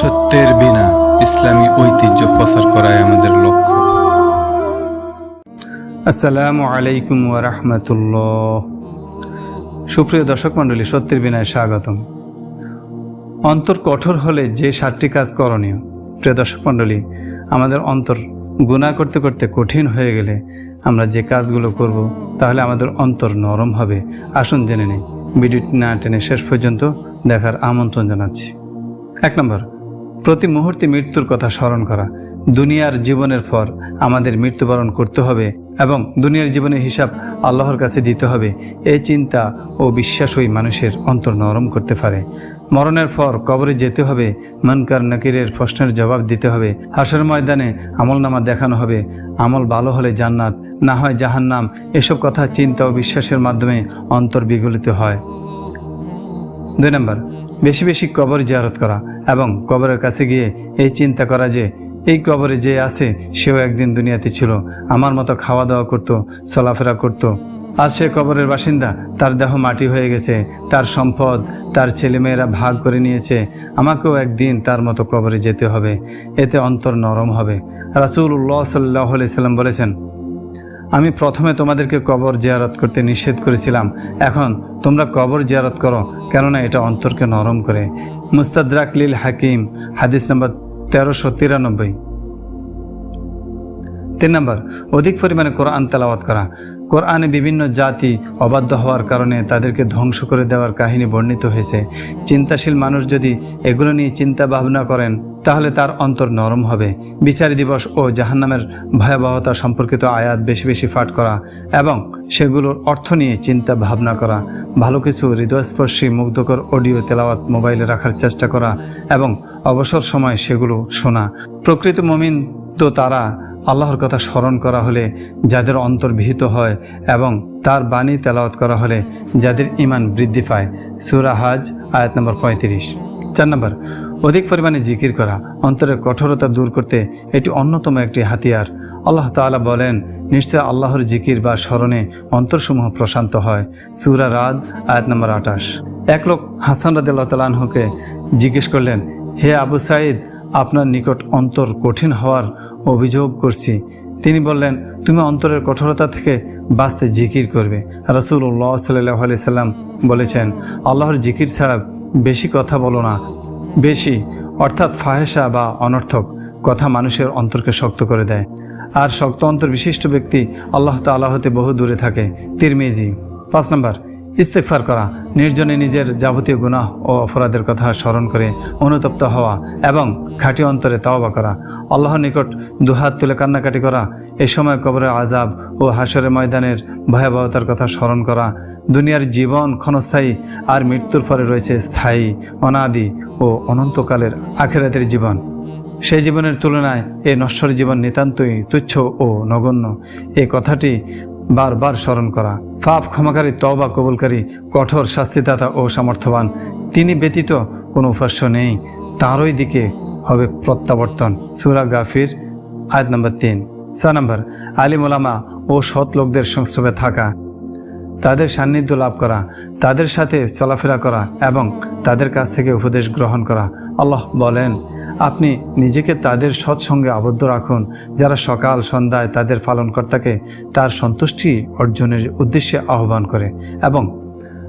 সত্যের বিনা ইসলামী ঐতিহ্য প্রচার করাই আমাদের লক্ষ্য। আসসালামু আলাইকুম ওরহমতুল্লাহ সুপ্রিয় দর্শক মণ্ডলী, সত্যের বিনায় স্বাগতম। অন্তর কঠোর হলে যে সাতটি কাজ করণীয়। প্রিয় দর্শক মণ্ডলী, আমাদের অন্তর গুণা করতে করতে কঠিন হয়ে গেলে আমরা যে কাজগুলো করব, তাহলে আমাদের অন্তর নরম হবে। আসুন জেনে নেই। ভিডিওটি না টেনে শেষ পর্যন্ত দেখার আমন্ত্রণ জানাচ্ছি। এক নম্বর প্রতি মুহূর্তে মৃত্যুর কথা স্মরণ করা। দুনিয়ার জীবনের পর আমাদের মৃত্যুবরণ করতে হবে এবং দুনিয়ার জীবনের হিসাব আল্লাহর কাছে দিতে হবে। এই চিন্তা ও বিশ্বাসই মানুষের অন্তর নরম করতে পারে। মরণের পর কবরে যেতে হবে, মনকার নকিরের প্রশ্নের জবাব দিতে হবে। হাসর ময়দানে আমল নামা দেখানো হবে। আমল ভালো হলে জান্নাত, না হয় জাহান্নাম। এসব কথা চিন্তা ও বিশ্বাসের মাধ্যমে অন্তর বিগলিত হয়। দুই নম্বর বেশি বেশি কবর জিয়ারত করা এবং কবরের কাছে গিয়ে এই চিন্তা করা যে এই কবরে যে আছে, সেও একদিন দুনিয়াতে ছিল। আমার মতো খাওয়া দাওয়া করত, চলাফেরা করত। আর সে কবরের বাসিন্দা, তার দেহ মাটি হয়ে গেছে, তার সম্পদ, তার ছেলেমেয়েরা ভাগ করে নিয়েছে। আমাকেও একদিন তার মতো কবরে যেতে হবে, এতে অন্তর নরম হবে। রাসুল্লাহ সাল্লাহ সাল্লাম বলেছেন আমি প্রথমে তোমাদেরকে কবর জিয়ারত করতে নিষেধ করেছিলাম। এখন তোমরা কবর জিয়ারত করো, কেননা এটা অন্তরকে নরম করে। মুস্তাদরাক লিল হাকিম, হাদিস নম্বর তেরোশো তিরানব্বই। তিন নম্বর, অধিক পরিমাণে কোরআন তেলাওয়াত করা। কোরআনে বিভিন্ন জাতি অবাধ্য হওয়ার কারণে তাদেরকে ধ্বংস করে দেওয়ার কাহিনী বর্ণিত হয়েছে। চিন্তাশীল মানুষ যদি এগুলো নিয়ে চিন্তা ভাবনা করেন তাহলে তার অন্তর নরম হবে। বিচারী দিবস ও জাহান্নামের ভয়াবহতা সম্পর্কিত আয়াত বেশি বেশি পাঠ করা এবং সেগুলোর অর্থ নিয়ে চিন্তা ভাবনা করা, ভালো কিছু হৃদয়স্পর্শী মুগ্ধকর অডিও তেলাওয়াত মোবাইলে রাখার চেষ্টা করা এবং অবসর সময় সেগুলো শোনা। প্রকৃত মমিন তো তারা আল্লাহর কথা স্মরণ করা হলে যাদের অন্তর্বিহিত হয় এবং তার বাণী তেলাওয়াত করা হলে যাদের ইমান বৃদ্ধি পায়। সুরা হাজ, আয়াত নম্বর পঁয়ত্রিশ। চার নম্বর অধিক পরিমাণে জিকির করা, অন্তরের কঠোরতা দূর করতে এটি অন্যতম একটি হাতিয়ার। আল্লাহ তাআলা বলেন, নিশ্চয় আল্লাহর জিকির বা স্মরণে অন্তরসমূহ প্রশান্ত হয়। সুরা রাদ, আয়াত নম্বর আঠাশ। এক লোক হাসান রাদিল্লাহ তালাহকে জিজ্ঞেস করলেন, হে আবু সাইদ আপনার নিকট অন্তর কঠিন হওয়ার অভিযোগ করছি। তিনি বললেন, তুমি অন্তরের কঠোরতা থেকে বাঁচতে জিকির করবে। রসুল্লাহ সাল্লাহ সাল্লাম বলেছেন, আল্লাহর জিকির ছাড়া বেশি কথা বলো না। বেশি, অর্থাৎ ফাহেসা বা অনর্থক কথা মানুষের অন্তরকে শক্ত করে দেয়। আর শক্ত অন্তর বিশিষ্ট ব্যক্তি আল্লাহ তাল্লাহ হতে বহু দূরে থাকে। তিরমেজি, পাঁচ নম্বর ইস্তেকফার করা, নির্জনে নিজের যাবতীয় গুনাহ ও অপরাধের কথা স্মরণ করে অনুতপ্ত হওয়া এবং খাঁটি অন্তরে তাওবা করা, আল্লাহর নিকট দুহাত তুলে কান্নাকাটি করা এ সময় কবরের আজাব ও হাসরের ময়দানের ভয়াবহতার কথা স্মরণ করা, দুনিয়ার জীবন ক্ষণস্থায়ী আর মৃত্যুর পরে রয়েছে স্থায়ী, অনাদি ও অনন্তকালের আখেরাতের জীবন। সেই জীবনের তুলনায় এ নশ্বর জীবন নিতান্তই তুচ্ছ ও নগণ্য। এই কথাটি বারবার স্মরণ করা। পাপ ক্ষমাকারী তবা কবুলকারী, কঠোর শাস্তিদাতা ও সামর্থ্যবান। তিনি ব্যতীত কোনো উপাস্য নেই। তাঁরই দিকে হবে প্রত্যাবর্তন। সুরা গাফির, আয়াত নম্বর তিন। ছ নম্বর, আলিম ওলামা ও সৎ লোকদের সংস্রবে থাকা। তাদের সান্নিধ্য লাভ করা, তাদের সাথে চলাফেরা করা এবং তাদের কাছ থেকে উপদেশ গ্রহণ করা। আল্লাহ বলেন আপনি নিজেকে তাদের সৎসঙ্গে আবদ্ধ রাখুন। যারা সকাল, সন্ধ্যায় তাদের পালনকর্তাকে তার সন্তুষ্টি অর্জনের উদ্দেশ্যে আহ্বান করে এবং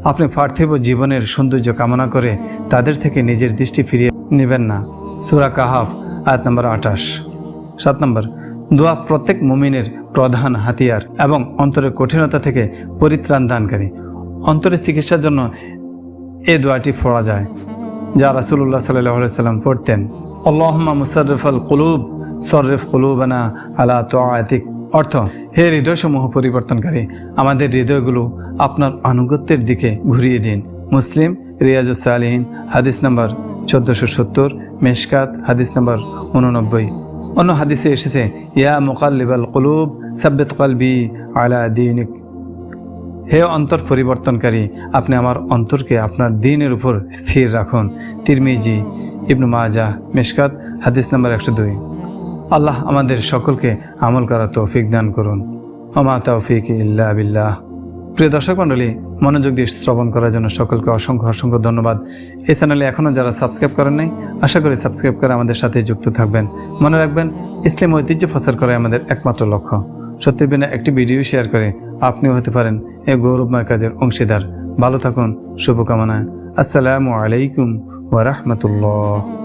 আপনি পার্থিব জীবনের সৌন্দর্য কামনা করে তাদের থেকে নিজের দৃষ্টি ফিরিয়ে নেবেন না। সুরা কাহাফ, আয়াত নম্বর আঠাশ। সাত নম্বর, দোয়া প্রত্যেক মুমিনের প্রধান হাতিয়ার এবং অন্তরের কঠিনতা থেকে পরিত্রাণ দানকারী। অন্তরের চিকিৎসার জন্য এ দোয়াটি পড়া যায়। যা রাসুল্লাহ সাল্লাহ সাল্লাম পড়তেন। আল্লাহমা মুসারফল কুলুব, সররেফ কুলুবানা আলা তোয়াতিক অর্থ, হে হৃদয়সমূহ পরিবর্তনকারী, আমাদের হৃদয়গুলো আপনার আনুগত্যের দিকে ঘুরিয়ে দিন। মুসলিম, রিয়াজ সালিহীন, হাদিস নম্বর চোদ্দোশো সত্তর, মেশকাত, হাদিস নম্বর উননব্বই অন্য হাদিসে এসেছে, ইয়া মোকাল্লিবাল কুলুব, সাব্বেত কালবি আলা দিনিক। হে অন্তর পরিবর্তনকারী, আপনি আমার অন্তরকে আপনার দিনের উপর স্থির রাখুন। তিরমিজি, ইবনু মাজা মেশকাত, হাদিস নম্বর একশো দুই। আল্লাহ আমাদের সকলকে আমল করা তৌফিক দান করুন। অমা তৌফিক ইল্লা বিল্লাহ। প্রিয় দর্শক মণ্ডলী, মনোযোগ দিয়ে শ্রবণ করার জন্য সকলকে অসংখ্য অসংখ্য ধন্যবাদ। এই চ্যানেলে এখনও যারা সাবস্ক্রাইব করেন নাই, আশা করি সাবস্ক্রাইব করে আমাদের সাথে যুক্ত থাকবেন। মনে রাখবেন, ইসলাম ঐতিহ্য প্রচার করাই আমাদের একমাত্র লক্ষ্য। সত্যি বিনা একটি ভিডিও শেয়ার করে আপনিও হতে পারেন এ গৌরবময় কাজের অংশীদার। ভালো থাকুন শুভকামনায়। আসসালামু আলাইকুম ওরহমতুল্লাহ